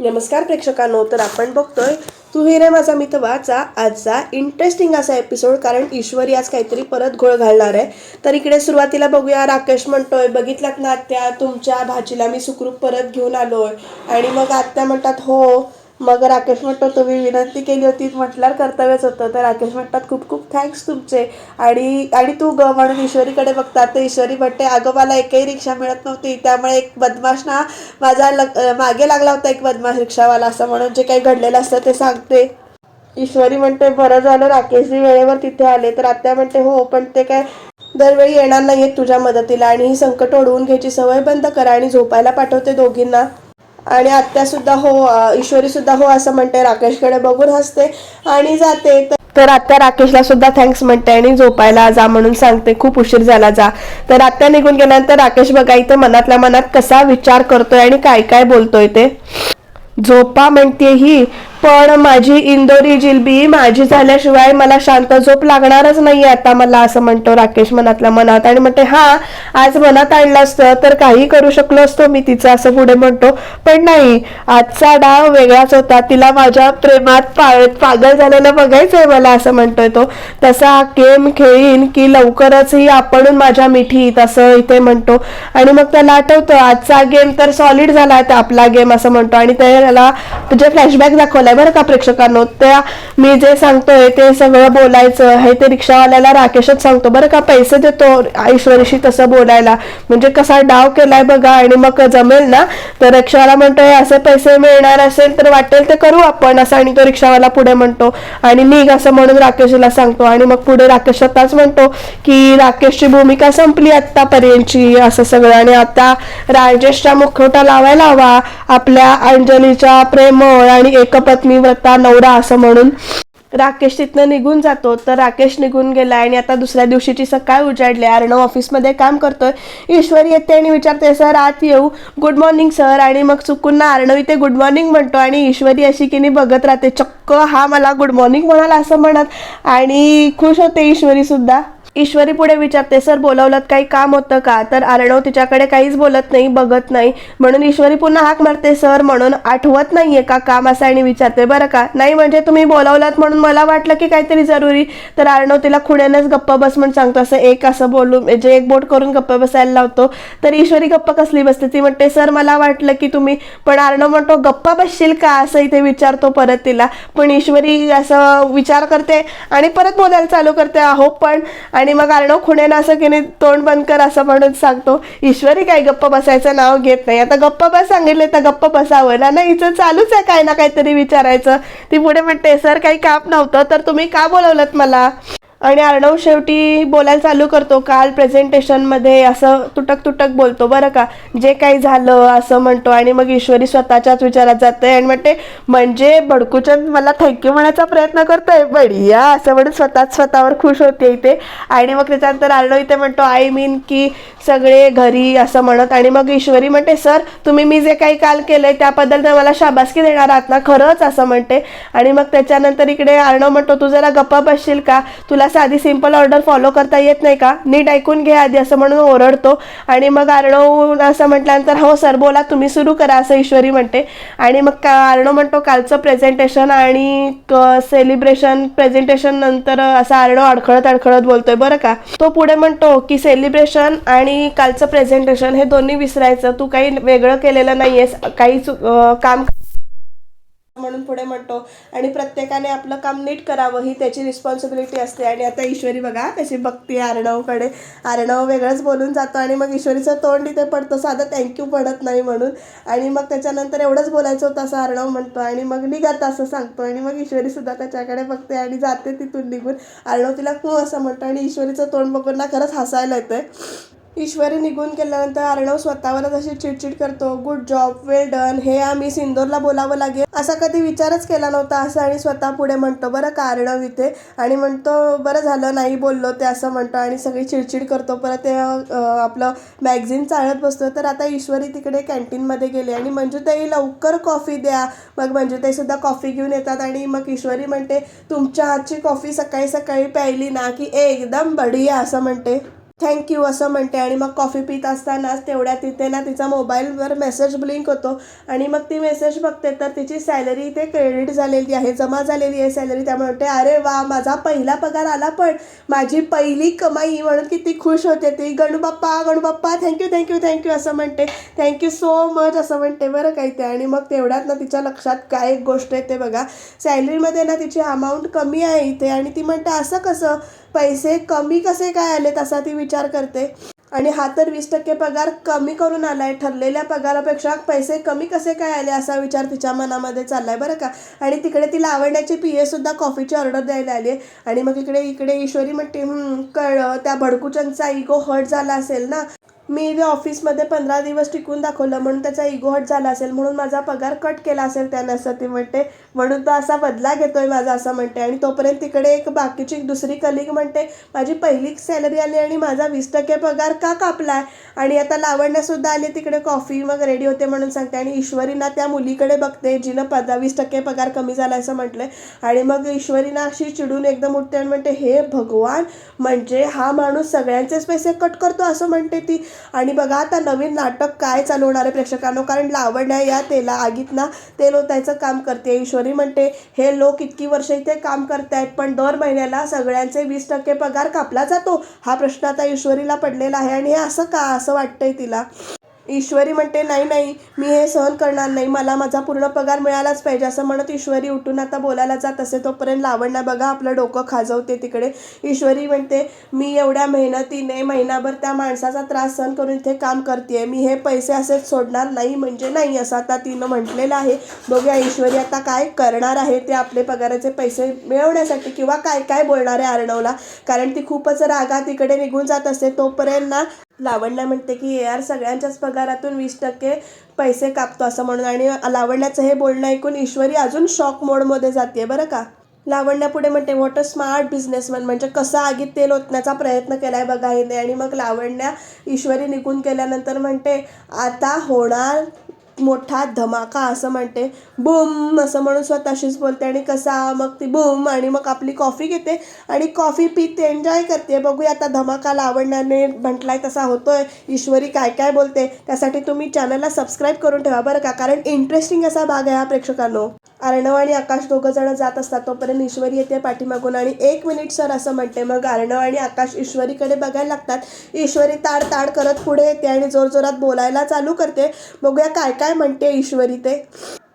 नमस्कार प्रेक्षकांनो तर आपण बघतोय तू हे रे माझा मित्र वाचा आजचा इंटरेस्टिंग असा एपिसोड कारण ईश्वरी आज काहीतरी परत घोळ घालणार आहे. तर इकडे सुरुवातीला बघूया राकेश म्हणतोय बघितलात ना आत्या तुमच्या भाजीला मी सुखरूप परत घेऊन आलोय. आणि मग आत्या म्हणतात हो मग राकेश म्हणतो तुम्ही विनंती केली होती म्हटल्यावर कर्तव्यच होतं. तर राकेश म्हणतात खूप खूप थँक्स तुमचे. आणि आणि तू ग म्हणून ईश्वरीकडे बघतात तर ईश्वरी म्हणते अगं मला एकही रिक्षा मिळत नव्हती. त्यामुळे एक बदमाश ना माझा लग मागे लागला होता एक बदमाश रिक्षावाला. असं म्हणून जे काही घडलेलं असतं ते सांगते. ईश्वरी म्हणते बरं झालं राकेशजी वेळेवर तिथे आले. तर आत्या म्हणते हो पण ते काय दरवेळी येणार नाहीयेत तुझ्या मदतीला आणि ही संकट ओढवून घ्यायची सवय बंद करा आणि झोपायला पाठवते दोघींना. आणि आत्या सुद्धा हो ईश्वरी सुद्धा हो असं म्हणते राकेशकडे बघून हसते आणि जाते. तर- आत्या राकेशला सुद्धा थँक्स म्हणते आणि झोपायला जा म्हणून सांगते खूप उशीर झाला जा. तर आत्या निघून गेल्यानंतर राकेश बघा इथे मनातल्या मनात कसा विचार करतोय आणि काय काय बोलतोय ते. झोपा म्हणते ही पण माझी इंदोरी जिलबी माझी झाल्याशिवाय मला शांत झोप लागणारच नाही आता मला असं म्हणतो राकेश मनातल्या मनात. आणि म्हणते हा आज मनात आणलं असतं तर काही करू शकलो असतो मी तिचं असं पुढे म्हणतो. पण नाही आजचा डाव वेगळाच होता. तिला माझ्या प्रेमात पाळत पागल झालेलं बघायचंय मला असं म्हणतोय तो. तसा गेम खेळीन की लवकरच ही आपण माझ्या मिठीत असं इथे म्हणतो. आणि मग त्याला आठवतं आजचा गेम तर सॉलिड झाला आपला गेम असं म्हणतो. आणि त्याला जे फ्लॅशबॅक दाखवलाय बरं का प्रेक्षकांनो? त्या मी जे सांगतोय ते सगळं बोलायचं हे ते रिक्षावाल्याला राकेशच सांगतो. बरं का पैसे देतो ऐश्वरीशी तसं बोलायला. म्हणजे कसा डाव केलाय बघा आणि मग जमेल ना? तर रिक्षावाला म्हणतोय असे पैसे मिळणार असेल तर वाटेल ते करू आपण असं आणि तो रिक्षावाला पुढे म्हणतो. आणि निघ असं म्हणून राकेशला सांगतो. आणि मग पुढे राकेश स्वतःच म्हणतो की राकेशची भूमिका संपली आत्तापर्यंतची असं सगळं. आणि आता राजेशचा मुखवटा लावायला हवा. आपल्या अंजलीच्या प्रेमळ आणि मी व्रता नवरा असं म्हणून राकेश तिथनं निघून जातो. तर राकेश निघून गेला आणि आता दुसऱ्या दिवशीची सकाळ उजाडली. अर्णव ऑफिसमध्ये काम करतोय. ईश्वरी येते आणि विचारते सर आत येऊ. गुड मॉर्निंग सर आणि मग चुकून ना अर्णव इथे गुड मॉर्निंग म्हणतो आणि ईश्वरी अशी की बघत राहते. चक्क हा मला गुड मॉर्निंग म्हणाला असं म्हणत. आणि खुश होते ईश्वरी सुद्धा ईश्वरी पुढे विचारते सर बोलावलं काही काम होतं का? तर अर्णव तिच्याकडे काहीच बोलत नाही बघत नाही. म्हणून ईश्वरी पुन्हा हाक मारते सर म्हणून आठवत नाहीये का काम? असं आणि विचारते बरं का? नाही म्हणजे तुम्ही बोलावलात म्हणून मला वाटलं की काहीतरी जरुरी. तर अर्णव तिला खुण्यानेच गप्प बस म्हणून सांगतो असं एक असं बोलून म्हणजे एक बोट करून गप्प बसायला लावतो. तर ईश्वरी गप्प कसली बसते? ती म्हणते सर मला वाटलं की तुम्ही पण अर्णव म्हणतो गप्पा बसशील का? असं इथे विचारतो परत तिला. पण ईश्वरी असं विचार करते आणि परत बोलायला चालू करते अहो पण आणि मग अर्णव खुण्यानं असं की नाही तोंड बंद कर असं म्हणून सांगतो ईश्वरी काय गप्प बसायचं नाव घेत नाही. आता गप्प बस सांगितले तर गप्प बसावं. ना नाही हिचं चालूच आहे काय ना काहीतरी विचारायचं. ती पुढे म्हणते सर काही काम नव्हतं तर तुम्ही का बोलवलं मला? आणि अर्णव शेवटी बोलायला चालू करतो काल प्रेझेंटेशनमध्ये असं तुटक तुटक बोलतो बरं का? जे काही झालं असं म्हणतो. आणि मग ईश्वरी स्वतःच्याच विचारात जाते आणि म्हणते म्हणजे भडकूचंद मला थँक्यू म्हणायचा प्रयत्न करतोय? बढिया असं म्हणून स्वतःच स्वतःवर खुश होते इथे. आणि मग त्याच्यानंतर अर्णव इथे म्हणतो आय मीन की सगळे घरी असं म्हणत आणि मग ईश्वरी म्हणते सर तुम्ही मी जे काही काल केलंय त्याबद्दल तर मला शाबासकी देणार आहात ना? खरंच असं म्हणते. आणि मग त्याच्यानंतर इकडे अर्णव म्हणतो तू जरा गप्पा बसशील का? तुला साधी सिंपल ऑर्डर फॉलो करता येत नाही का? नीट ऐकून घे आधी असं म्हणून ओरडतो. आणि मग अर्णव असं म्हटल्यानंतर हो सर बोला तुम्ही सुरू करा असं ईश्वरी म्हणते. आणि मग का अर्णव म्हणतो कालचं प्रेझेंटेशन आणि सेलिब्रेशन प्रेझेंटेशन नंतर असं अर्णव अडखळत अडखळत बोलतोय बरं का? तो पुढे म्हणतो की सेलिब्रेशन आणि कालचं प्रेझेंटेशन हे दोन्ही विसरायचं. तू काही वेगळं केलेलं नाही आहेस काही काम म्हणून पुढे म्हणतो. आणि प्रत्येकाने आपलं काम नीट करावं ही त्याची रिस्पॉन्सिबिलिटी असते. आणि आता ईश्वरी बघा कशी बघते अर्णवकडे अर्णव वेगळंच बोलून जातो आणि मग ईश्वरीचं तोंड इथे पडतं. साधं थँक्यू पडत नाही म्हणून. आणि मग त्याच्यानंतर एवढंच बोलायचं होतं असं अर्णव म्हणतो. आणि मग निघत असं सांगतो. आणि मग ईश्वरी सुद्धा त्याच्याकडे बघते आणि जाते तिथून निघून. अर्णव तिला कू असं म्हणतो. आणि ईश्वरीचं तोंड बघून ना खरंच हसायला येतंय. ईश्वरी निघून गेल्यानंतर अर्णव स्वतःवरच अशी चिडचिड करतो. गुड जॉब वेल डन हे आम्ही सिंदोरला बोलावं लागेल. असा कधी विचारच केला नव्हता. असं आणि स्वतः पुढे म्हणतो बरं का अर्णव इथे? आणि म्हणतो बरं झालं नाही बोललो ते असं म्हणतो आणि सगळी चिडचिड करतो. परत ते आपलं मॅगझिन चाळत बसतो. तर आता ईश्वरी तिकडे कॅन्टीनमध्ये गेली आणि म्हणजे मंजुताई लवकर कॉफी द्या. मग म्हणजे मंजुताईसुद्धा कॉफी घेऊन येतात आणि मग ईश्वरी म्हणते तुमच्या हातची कॉफी सकाळी सकाळी प्यायली ना की एकदम बढिया असं म्हणते. थँक्यू असं म्हणते. आणि मग कॉफी पित असतानाच तेवढ्या तिथे ना तिचा मोबाईलवर मेसेज ब्लिंक होतो. आणि मग ती मेसेज बघते तर तिची सॅलरी इथे क्रेडिट झालेली आहे जमा झालेली आहे सॅलरी. त्यामुळे म्हणते अरे वा माझा पहिला पगार आला पण माझी पहिली कमाई. म्हणून किती खुश होते ती. Ganubappa Ganubappa thank you thank you thank you असं म्हणते. थँक्यू सो मच असं म्हणते बरं काही ते. आणि मग तेवढ्यात ना तिच्या लक्षात काय एक गोष्ट येते बघा. सॅलरीमध्ये ना तिची अमाऊंट कमी आहे इथे. आणि ती म्हणते असं कसं? पैसे कमी कसे काय आलेत असा ती विचार करते. आणि हा तर वीस टक्के पगार कमी करून आलाय ठरलेल्या पगारापेक्षा पैसे कमी कसे काय आले असा विचार तिच्या मनामध्ये चाललाय बरं का. आणि तिकडे तिला आवडण्याची पी सुद्धा कॉफीची ऑर्डर द्यायला आली आहे आणि मग इकडे इकडे ईश्वरी म्हणते "हं, कळलं त्या भडकूचंचा इगो हर्ट झाला असेल ना मी ऑफिसमध्ये पंधरा दिवस टिकून दाखवलं म्हणून त्याचा इगो हट झाला असेल म्हणून माझा पगार कट केला असेल त्यानं असं ती म्हणते. म्हणून तो असा बदला घेतोय माझा असं म्हणते. आणि तोपर्यंत तिकडे एक बाकीची दुसरी कलिग म्हणते माझी पहिली सॅलरी आली आणि माझा वीस टक्के पगार का कापलाय? आणि आता लावण्यासुद्धा आली तिकडे कॉफी मग रेडी होते म्हणून सांगते. आणि ईश्वरीना त्या मुलीकडे बघते जिनं पदा वीस टक्के पगार कमी झाला असं म्हटलं आणि मग ईश्वरीना अशी चिडून एकदम उठते आणि म्हणते हे भगवान म्हणजे हा माणूस सगळ्यांचेच पैसे कट करतो? असं म्हणते ती. आणि बघा आता नवीन नाटक काय चालू होणार आहे प्रेक्षकांनो? कारण लावण्या या तेला आगीत ना तेल ओतायचं काम करते. ईश्वरी म्हणते हे लोक इतकी वर्ष इथे काम करतायत पण दर महिन्याला सगळ्यांचे वीस टक्के पगार कापला जातो. हा प्रश्न आता ईश्वरीला पडलेला आहे आणि हे असं का असं वाटतंय तिला? ईश्वरी म्हणते नाही नाही मी हे सहन करणार नाही. मला माझा पूर्ण पगार मिळालाच पाहिजे. असं म्हणत ईश्वरी उठून आता बोलायला जात असे. तोपर्यंत लावण्या बघा आपलं डोकं खाजवते तिकडे. ईश्वरी म्हणते मी एवढ्या मेहनतीने महिनाभर त्या माणसाचा त्रास सहन करून इथे काम करते मी हे पैसे असेच सोडणार नाही म्हणजे नाही असं आता तिनं म्हटलेलं आहे. बघूया ईश्वरी आता काय करणार आहे ते आपले पगाराचे पैसे मिळवण्यासाठी किंवा काय काय बोलणार आहे अर्णवला कारण ती खूपच रागा तिकडे निघून जात असते तोपर्यंत ना लावण्या म्हणते की यार सगळ्यांच्याच पगारातून वीस टक्के पैसे कापतो असं म्हणून. आणि लावण्याचं हे बोलणं ऐकून ईश्वरी अजून शॉक मोडमध्ये जाते बरं का? लावण्या पुढे म्हणते वॉट अ स्मार्ट बिझनेसमॅन म्हणजे कसं आगीत तेल ओतण्याचा प्रयत्न केलाय बघा हिने. आणि मग लावण्या ईश्वरी निघून गेल्यानंतर म्हणते आता होणार मोठा धमाका असं म्हणते. बूम असं म्हणून स्वतःशीच बोलते आणि कसा मग ती बूम आणि मग आपली कॉफी घेते आणि कॉफी पिते एन्जॉय करते. बघूया आता धमाका लावण्याने म्हटलाय तसा होतोय. ईश्वरी काय काय बोलते? त्यासाठी तुम्ही चॅनलला सबस्क्राईब करून ठेवा बरं का? कारण इंटरेस्टिंग असा भाग आहे हा प्रेक्षकांनो. अर्णव आणि आकाश दोघं जण जात असतात. तोपर्यंत ईश्वरी येते पाठीमागून आणि एक मिनिट सर असं म्हणते. मग अर्णव आणि आकाश ईश्वरीकडे बघायला लागतात. ईश्वरी ताड ताड करत पुढे येते आणि जोरजोरात बोलायला चालू करते. बघूया काय काय म्हणते ईश्वरी ते.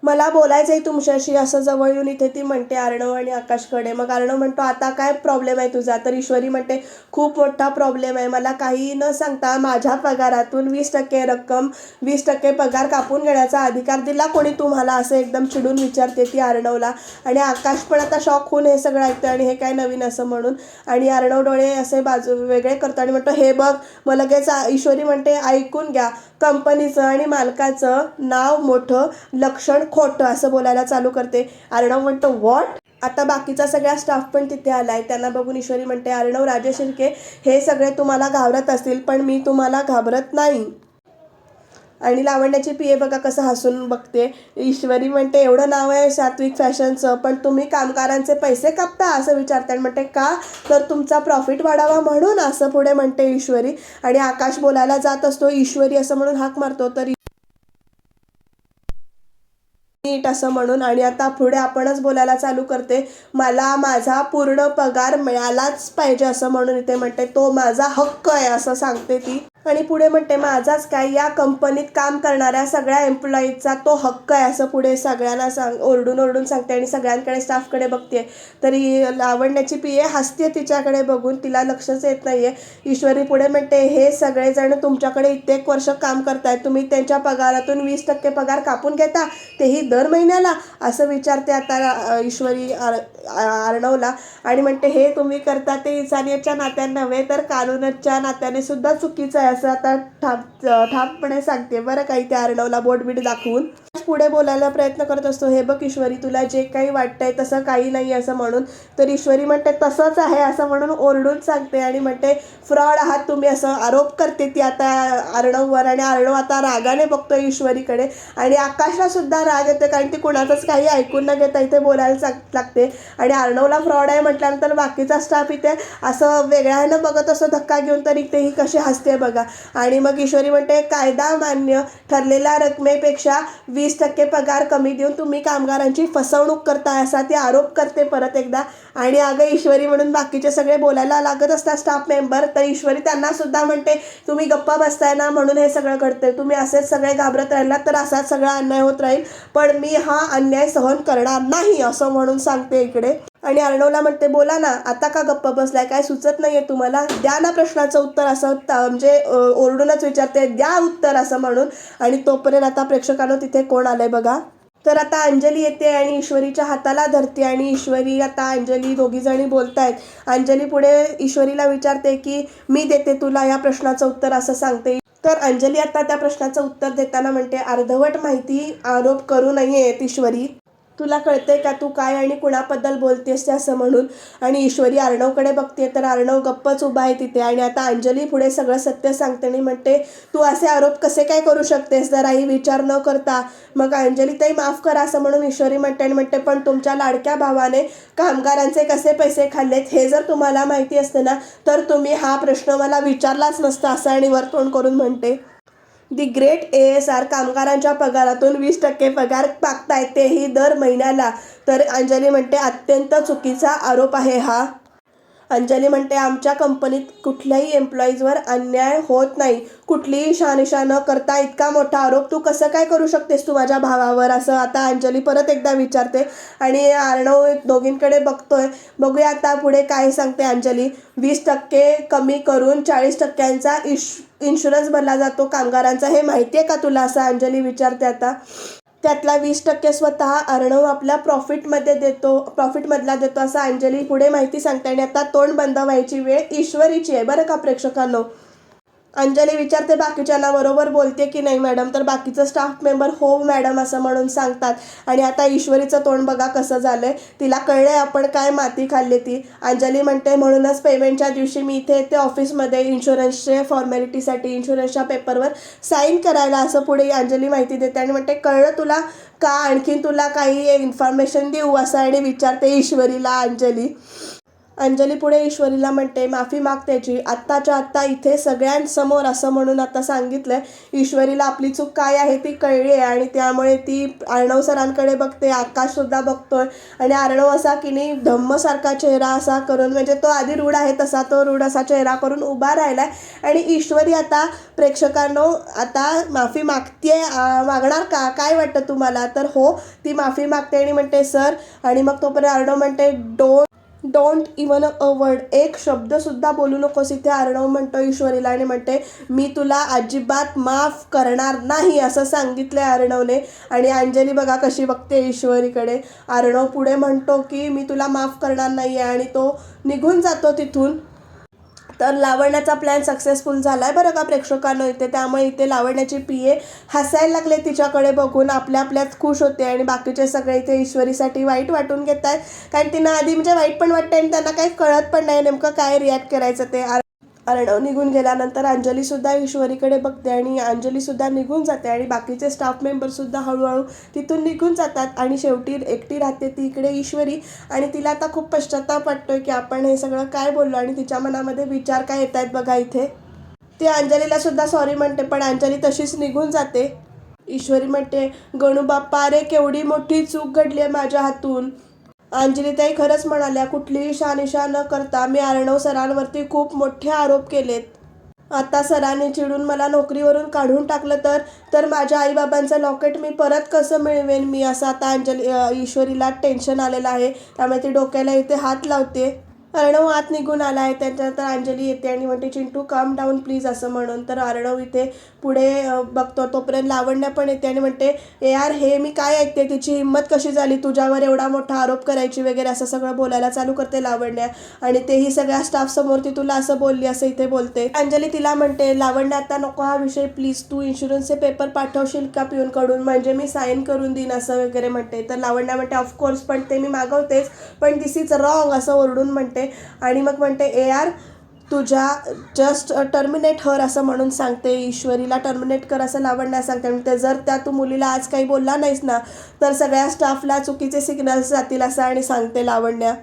मला बोलायचं आहे तुमच्याशी असं जवळ येऊन इथे ती म्हणते अर्णव आणि आकाशकडे. मग अर्णव म्हणतो आता काय प्रॉब्लेम आहे तुझा? तर ईश्वरी म्हणते खूप मोठा प्रॉब्लेम आहे. मला काही न सांगता माझ्या पगारातून वीस टक्के रक्कम वीस टक्के पगार कापून घेण्याचा अधिकार दिला कोणी तुम्हाला? असं एकदम चिडून विचारते ती अर्णवला आणि आकाश पण आता शॉक होऊन हे सगळं ऐकतं आणि हे काय नवीन असं म्हणून. आणि अर्णव डोळे असे बाजू वेगळे करतो आणि म्हणतो हे बघ मग लगेच ईश्वरी म्हणते ऐकून घ्या. कंपनीचं आणि मालकाचं नाव मोठं लक्षण खोटं असं बोलायला चालू करते. अर्णव म्हणतो वॉट आता बाकीचा सगळा स्टाफ पण तिथे आलाय. त्यांना बघून ईश्वरी म्हणते अर्णव राजेश शिर्के हे सगळे तुम्हाला घाबरत असतील पण मी तुम्हाला घाबरत नाही. आणि लावण्याची पिये बघा कसं हसून बघते. ईश्वरी म्हणते एवढं नाव आहे सात्विक फॅशनचं पण तुम्ही कामगारांचे पैसे कापता? असं विचारते आणि म्हणते का? तर तुमचा प्रॉफिट वाढावा म्हणून असं पुढे म्हणते ईश्वरी. आणि आकाश बोलायला जात असतो ईश्वरी असं म्हणून हाक मारतो तर नीट असं म्हणून. आणि आता पुढे आपणच बोलायला चालू करते. मला माझा पूर्ण पगार मिळालाच पाहिजे असं म्हणून इथे म्हणते. तो माझा हक्क आहे असं सांगते ती. आणि पुढे म्हणते माझाच काय? या कंपनीत काम करणाऱ्या सगळ्या एम्प्लॉईजचा तो हक्क आहे असं पुढे सगळ्यांना सांग ओरडून ओरडून सांगते आणि सगळ्यांकडे स्टाफकडे बघते तरी लावण्याची पिये हसते तिच्याकडे बघून तिला लक्षच येत नाही आहे ईश्वरी पुढे म्हणते हे सगळेजण तुमच्याकडे इत्येक वर्ष काम करतायत. तुम्ही त्यांच्या पगारातून वीस टक्के पगार कापून घेता तेही दर महिन्याला असं विचारते आता ईश्वरी आर- आ- आणि म्हणते हे तुम्ही करता ते इन्सानियतच्या नात्याने नव्हे तर कानूनच्या नात्याने सुद्धा चुकीचं आहे असं आता ठाप ठापपणे सांगते. बरं काही त्या अर्णवला बोट बीट दाखवून. पुढे बोलायला प्रयत्न करत असतो हे बघ ईश्वरी तुला जे काही वाटतंय तसं काही नाही असं म्हणून. तर ईश्वरी म्हणते तसंच आहे असं म्हणून ओरडून सांगते आणि म्हणते फ्रॉड आहात तुम्ही असं आरोप करते ती आता अर्णववर आणि अर्णव आता रागाने बघतो ईश्वरीकडे. आणि आकाशला सुद्धा राग येते कारण ती कुणाचंच काही ऐकून न घेता इथे बोलायला सांग लागते. आणि अर्णवला फ्रॉड आहे म्हटल्यानंतर बाकीचा स्टाफ इथे असं वेगळ्यानं बघत असं धक्का घेऊन तर इथे ही कशी हसते बघा. आणि मग ईश्वरी म्हणते कायदा मान्य ठरलेल्या रकमेपेक्षा वीस टक्के पगार कमी देऊन तुम्ही कामगारांची फसवणूक करताय असा ती आरोप करते परत एकदा. आणि अगं ईश्वरी म्हणून बाकीचे सगळे बोलायला लागत असतात स्टाफ मेंबर तर ईश्वरी त्यांना सुद्धा म्हणते तुम्ही गप्पा बसताय ना म्हणून हे सगळं घडतंय. तुम्ही असेच सगळे घाबरत राहिलात तर असाच सगळा अन्याय होत राहील. पण मी हा अन्याय सहन करणार नाही असं म्हणून सांगते इकडे. आणि अर्णवला म्हणते बोला ना आता का गप्प बसलाय? काय सुचत नाहीये तुम्हाला? द्या ना प्रश्नाचं उत्तर असं म्हणजे ओरडूनच विचारते द्या उत्तर असं म्हणून. आणि तोपर्यंत आता प्रेक्षकांनो तिथे कोण आलंय बघा. तर आता अंजली येते आणि ईश्वरीच्या हाताला धरते आणि ईश्वरी आता अंजली दोघी जणी बोलतायत. अंजली पुढे ईश्वरीला विचारते की मी देते तुला या प्रश्नाचं उत्तर असं सांगते. तर अंजली आता त्या प्रश्नाचं उत्तर देताना म्हणते अर्धवट माहिती आरोप करू नये ईश्वरी तुला कळते का तू काय आणि कुणाबद्दल बोलतेस ते असं म्हणून? आणि ईश्वरी अर्णवकडे बघते तर अर्णव गप्पच उभा आहे तिथे. आणि आता अंजली पुढे सगळं सत्य सांगते आणि म्हणते तू असे आरोप कसे काय करू शकतेस? जराही विचार न करता. मग अंजली ताई माफ करा असं म्हणून ईश्वरी म्हणते आणि म्हणते पण तुमच्या लाडक्या भावाने कामगारांचे कसे पैसे खाल्लेत हे जर तुम्हाला माहिती असते ना तर तुम्ही हा प्रश्न मला विचारलाच नसता असं आणि वरतोंड करून म्हणते. The great A S R कामगारांच्या पगारातून वीस टक्के पगार मागतायत तेही दर महिन्याला. तर अंजली म्हणते अत्यंत चुकीचा आरोप आहे हा. अंजली म्हणते आमच्या कंपनीत कुठल्याही एम्प्लॉईजवर अन्याय होत नाही. कुठलीही शानिशा न करता इतका मोठा आरोप तू कसं काय करू शकतेस तू माझ्या भावावर? असं आता अंजली परत एकदा विचारते. आणि अर्णव दोघींकडे बघतोय. बघूया आता पुढे काय सांगते अंजली. वीस टक्के कमी करून चाळीस टक्क्यांचा इश इन्शुरन्स भरला जातो कामगारांचा. हे माहिती आहे का तुला? असं अंजली विचारते आता. त्यातला वीस टक्के स्वतः अर्णव आपल्या प्रॉफिटमध्ये देतो प्रॉफिटमधला देतो असं अंजली पुढे माहिती सांगते आणि आता तोंड बंद व्हायची वेळ ईश्वरीची आहे बरं का प्रेक्षकांनो? अंजली विचारते बाकीच्यांना बरोबर बोलते की नाही मॅडम? तर बाकीचं स्टाफ मेंबर हो मॅडम असं म्हणून सांगतात. आणि आता ईश्वरीचं तोंड बघा कसं झालं आहे तिला कळलंय आपण काय माती खाल्ली ती. अंजली म्हणते म्हणूनच पेमेंटच्या दिवशी मी इथे येते ऑफिसमध्ये इन्शुरन्सचे फॉर्मॅलिटीसाठी इन्शुरन्सच्या पेपरवर साईन करायला. असं पुढे अंजली माहिती देते आणि म्हणते कळलं तुला? का आणखीन तुला काही इन्फॉर्मेशन देऊ? असं आणि विचारते ईश्वरीला अंजली. अंजली पुढे ईश्वरीला म्हणते माफी माग त्याची आत्ताच्या आत्ता इथे सगळ्यांसमोर असं म्हणून आता सांगितलंय. ईश्वरीला आपली चूक काय आहे ती कळली आहे आणि त्यामुळे ती अर्णव सरांकडे बघते आकाशसुद्धा बघतोय. आणि अर्णव असा की नाही धम्मसारखा चेहरा असा करून म्हणजे तो आधी रूढ आहे तसा तो रूढ असा चेहरा करून उभा राहिलाय. आणि ईश्वरी आता प्रेक्षकांनो आता माफी मागते मागणार का? काय वाटतं तुम्हाला? तर हो ती माफी मागते आणि म्हणते सर. आणि मग तोपर्यंत अर्णव म्हणते don't don't even a word एक शब्दसुद्धा बोलू नकोस इथे. अर्णव म्हणतो ईश्वरीला आणि म्हणते मी तुला अजिबात माफ करणार नाही असं सांगितलंय अर्णवने आणि अंजली बघा कशी बघते ईश्वरीकडे. अर्णव पुढे म्हणतो की मी तुला माफ करणार नाही आहे आणि तो निघून जातो तिथून. तर लावण्याचा प्लॅन सक्सेसफुल झाला आहे बरं का प्रेक्षकांनो इथे. त्यामुळे इथे लावण्याची पिये हसायला लागले तिच्याकडे बघून. आपल्या आपल्यात खुश होते आणि बाकीचे सगळे इथे ईश्वरीसाठी वाईट वाटून घेत आहेत कारण तिनं आधी म्हणजे वाईट पण वाटतं आणि त्यांना काही कळत पण नाही नेमकं काय रिॲक्ट करायचं ते. अर्णव निघून गेल्यानंतर अंजलीसुद्धा ईश्वरीकडे बघते आणि अंजलीसुद्धा निघून जाते आणि बाकीचे स्टाफ मेंबरसुद्धा हळूहळू तिथून निघून जातात आणि शेवटी एकटी राहते ती इकडे ईश्वरी. आणि तिला आता खूप पश्चाताप वाटतोय की आपण हे सगळं काय बोललो आणि तिच्या मनामध्ये विचार काय येत आहेत बघा इथे. ती अंजलीला सुद्धा सॉरी म्हणते पण अंजली तशीच निघून जाते. ईश्वरी म्हणते गणू बाप्पा अरे केवढी मोठी चूक घडली आहे माझ्या हातून. अंजलीताई खरंच म्हणाल्या कुठलीही शानिशा न करता मी अर्णव सरांवरती खूप मोठे आरोप केलेत. आता सरांनी चिडून मला नोकरीवरून काढून टाकलं तर तर माझ्या आईबाबांचं लॉकेट मी परत कसं मिळवेन? मी असं आता अंजली ईश्वरीला टेन्शन आलेलं आहे. त्यामुळे ती डोक्याला इथे हात लावते. अर्णव आत निघून आला आहे त्याच्यानंतर अंजली येते आणि म्हणते चिंटू कम डाऊन प्लीज असं म्हणून. तर अर्णव इथे पुढे बघतो. तोपर्यंत लावण्या पण येते आणि म्हणते "ए यार हे मी काय ऐकते? तिची हिंमत कशी झाली? तुझ्यावर एवढा मोठा आरोप करायची वगैरे असं सगळं बोलायला चालू करते लावण्या. आणि तेही सगळ्या स्टाफ समोर ती तुला असं बोलली असं इथे बोलते. अंजली तिला म्हणते लावण्या आता नको हा विषय प्लीज तू इन्शुरन्सचे पेपर पाठवशील का पिऊनकडून? म्हणजे मी साईन करून देईन असं वगैरे म्हणते. तर लावण्या म्हणते ऑफकोर्स पण ते मी मागवतेच पण दिस इज रॉंग असं ओरडून म्हणते. आणि मग म्हणते ए आर तुझ्या जस्ट टर्मिनेट हर असं म्हणून सांगते. ईश्वरीला टर्मिनेट कर असं लावण्या सांगते. म्हणते जर त्या तू मुलीला आज काही बोलला नाहीस ना तर सगळ्या स्टाफला चुकीचे सिग्नल्स जातील असं आणि सांगते लावण्या.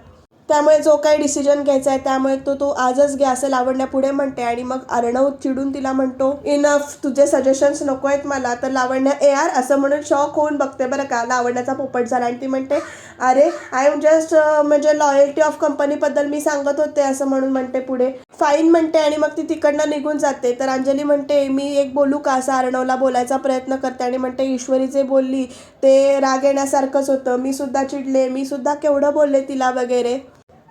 त्यामुळे जो काही डिसिजन घ्यायचा आहे त्यामुळे तो तू आजच घ्या असं लावण्या पुढे म्हणते. आणि मग अर्णव चिडून तिला म्हणतो इनफ तुझे सजेशन्स नको आहेत मला. तर लावण्या ए आर असं म्हणून शॉक होऊन बघते बरं का. लावण्याचा पोपट झाला आणि ती म्हणते अरे आय एम जस्ट म्हणजे लॉयल्टी ऑफ कंपनीबद्दल मी सांगत होते असं म्हणून म्हणते पुढे. फाईन म्हणते आणि मग ती तिकडनं निघून जाते. तर अंजली म्हणते मी एक बोलू का? असं अर्णवला बोलायचा प्रयत्न करते आणि म्हणते ईश्वरी जे बोलली ते राग येण्यासारखंच होतं. मी सुद्धा चिडले. मी सुद्धा केवढं बोलले तिला वगैरे.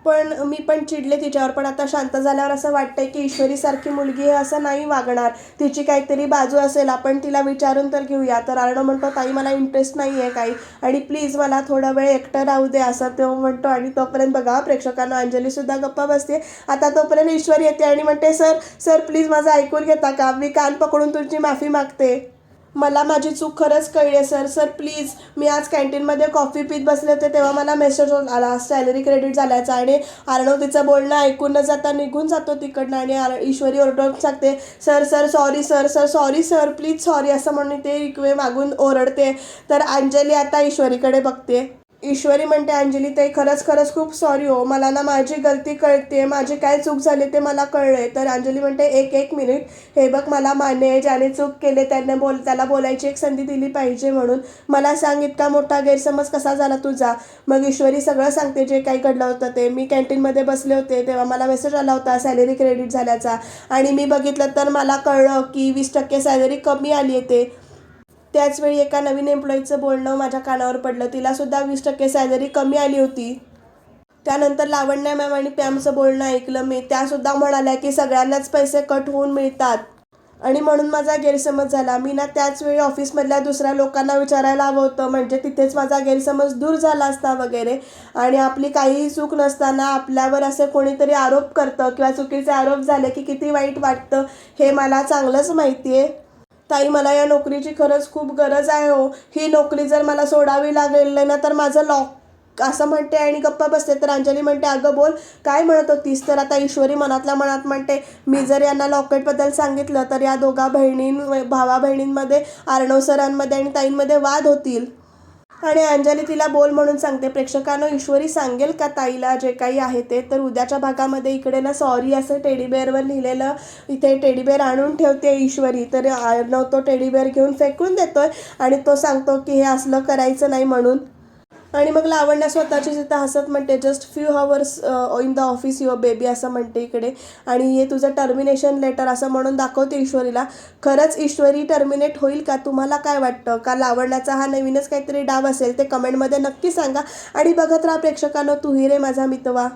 पण मी पण चिडले तिच्यावर. पण आता शांत झाल्यावर असं वाटतंय की ईश्वरीसारखी मुलगी हे असं नाही वागणार. तिची काहीतरी बाजू असेल आपण तिला विचारून तर घेऊया. तर अर्णव म्हणतो ताई मला इंटरेस्ट नाही आहे काही. आणि प्लीज मला थोडा वेळ एकटं राहू दे असं तो म्हणतो. आणि तोपर्यंत बघा प्रेक्षकांना अंजलीसुद्धा गप्पा बसते. आता तोपर्यंत ईश्वरी येते आणि म्हणते सर सर प्लीज माझं ऐकून घेता का? मी कान पकडून तुमची माफी मागते. मला माझी चूक खरंच कळली आहे सर. सर प्लीज मी आज कॅन्टीनमध्ये कॉफी पीत बसले होते तेव्हा मला मेसेज आला. सॅलरी क्रेडिट झाल्याचा आणि आर्णव तिचं बोलणं ऐकून न जाता निघून जातो तिकडनं आणि आर- ईश्वरी ओरडून सांगते sir sir sorry sir sir sorry sir please sorry असं म्हणून ते रिक्वे मागून ओरडते. तर अंजली आता ईश्वरीकडे बघते. ईश्वरी म्हणते अंजली ते खरंच खरंच खूप सॉरी हो. मला ना माझी गलती कळते माझी काय चूक झाली ते मला कळले तर अंजली म्हणते एक एक मिनिट. हे बघ मला मान्य आहे ज्याने चूक केले त्याने बोल त्याला बोलायची एक संधी दिली पाहिजे म्हणून. मला सांग इतका मोठा गैरसमज कसा झाला तुझा? मग ईश्वरी सगळं सांगते जे काही घडलं होतं ते. मी कॅन्टीनमध्ये बसले होते तेव्हा मला मेसेज आला होता सॅलरी क्रेडिट झाल्याचा. आणि मी बघितलं तर मला कळलं की वीस टक्के सॅलरी कमी आली आहे ते. त्याचवेळी एका नवीन एम्प्लॉईचं बोलणं माझ्या कानावर पडलं. तिलासुद्धा वीस टक्के सॅलरी कमी आली होती. त्यानंतर लावण्या मॅम आणि पॅमचं बोलणं ऐकलं मी. त्यासुद्धा म्हणाल्या की सगळ्यांनाच पैसे कट होऊन मिळतात. आणि म्हणून माझा गैरसमज झाला. मी ना त्याचवेळी ऑफिसमधल्या दुसऱ्या लोकांना विचारायला हवं होतं. म्हणजे तिथेच माझा गैरसमज दूर झाला असता वगैरे. आणि आपली काहीही चूक नसताना आपल्यावर असे कोणीतरी आरोप करतं किंवा चुकीचे आरोप झाले की किती वाईट वाटतं हे मला चांगलंच माहिती आहे ताई मला या नोकरीची खरंच खूप गरज आहे हो. ही नोकरी जर मला सोडावी लागेल ना तर माझं लॉक असं म्हणते आणि गप्पा बसते. तर अंजली म्हणते अगं बोल काय म्हणत होतीस? तर आता ईश्वरी मनातल्या मनात म्हणते मी जर यांना लॉकेटबद्दल सांगितलं तर या दोघा बहिणीं भावा बहिणींमध्ये आर्णव सरांमध्ये आणि ताईंमध्ये वाद होतील. आणि अंजली तिला बोल म्हणून सांगते. प्रेक्षकांनो ईश्वरी सांगेल का ताईला जे काही आहे ते? तर उद्याच्या भागामध्ये इकडे ना सॉरी असं टेडीबेअरवर लिहिलेलं इथे टेडीबेअर आणून ठेवते ईश्वरी. तर अर्णव तो टेडीबेअर घेऊन फेकून देतोय आणि तो सांगतो की हे असलं करायचं नाही म्हणून. आणि मग लावण्या स्वतःची जिथं हसत म्हणते just few hours in the office your baby असं म्हणते इकडे. आणि हे तुझं टर्मिनेशन लेटर असं म्हणून दाखवते ईश्वरीला. खरंच ईश्वरी टर्मिनेट होईल का? तुम्हाला काय वाटतं? का लावण्याचा हा नवीनच काहीतरी डाव असेल ते कमेंटमध्ये नक्की सांगा. आणि बघत राहा प्रेक्षकांनो तू रे माझा मितवा.